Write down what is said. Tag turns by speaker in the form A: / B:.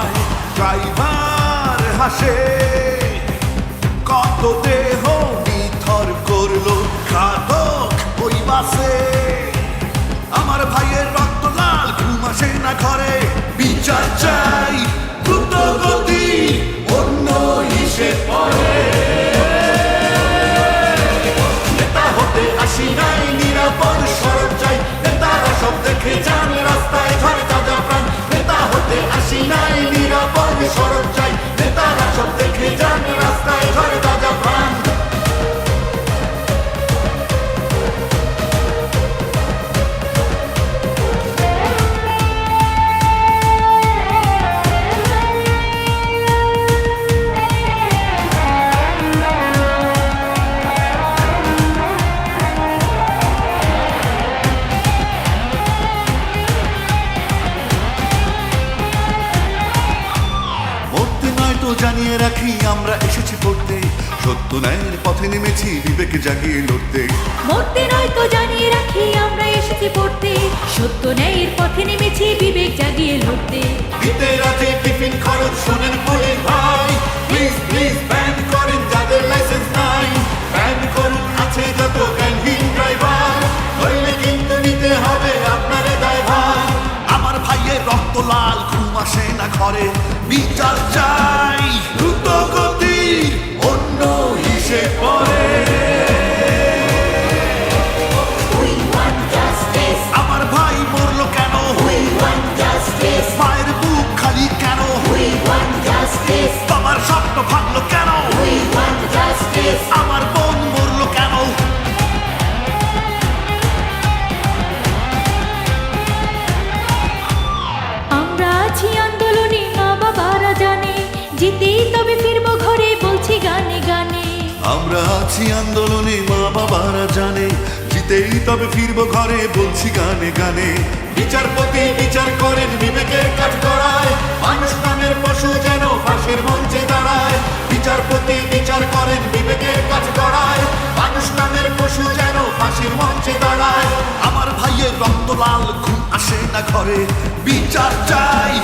A: পায়, ড্রাইভার হাসে। কত দেহ নিথর করল ঘাতক ওই বাসে। আমার ভাইয়ের রক্ত লাল, ঘুম আসে না ঘরে, বিচার চাই। জানিয়ে রাখি আমরা এসেছি পড়তে। সত্য ন্যায়ের পথে নেমেছি বিবেকে জাগিয়ে লড়তে।
B: মরতে নয় তো জানিয়ে রাখি আমরা এসেছি পড়তে। সত্য ন্যায়ের পথে নেমেছি বিবেক জাগিয়ে লড়তে।
A: দিতে রাতে টিফিন খরচ শোনেন পুলিশ ভাই। প্লিজ প্লিজ ব্যান করেন যাদের লাইসেন্স নাই। ব্যান করুন আছে যত জ্ঞানহীন ড্রাইভার হইলে কিন্তু নিতে হবে আপনার ড্রাইভার আমার ভাইয়ের রক্ত লাল ঘুম আসে না ঘরে। বিচার
C: justice.
A: বাবার স্বপ্ন ভাঙলো কেন?
C: We want justice.
A: আমার বোন মরলো কেন?
B: আমরা আছি আন্দোলনে মা বাবারা জানে। জিতেই তবে ফিরবো ঘরে বলছি গানে গানে।
A: আমরা আছি আন্দোলনে মা বাবারা জানে। জিতেই তবে ফিরবো ঘরে, বলছি গানে গানে। বিচারপতি বিচার করেন বিবেকের কাজ করায় মানুষ নামের পশু যেন ফাঁসের মঞ্চে দাঁড়ায়। বিচারপতি বিচার করেন বিবেকের কাজ করায় মানুষ নামের পশু যেন ফাঁসির মঞ্চে দাঁড়ায়। আমার ভাইয়ের রক্ত লাল ঘুম আসে না ঘরে। বিচার চাই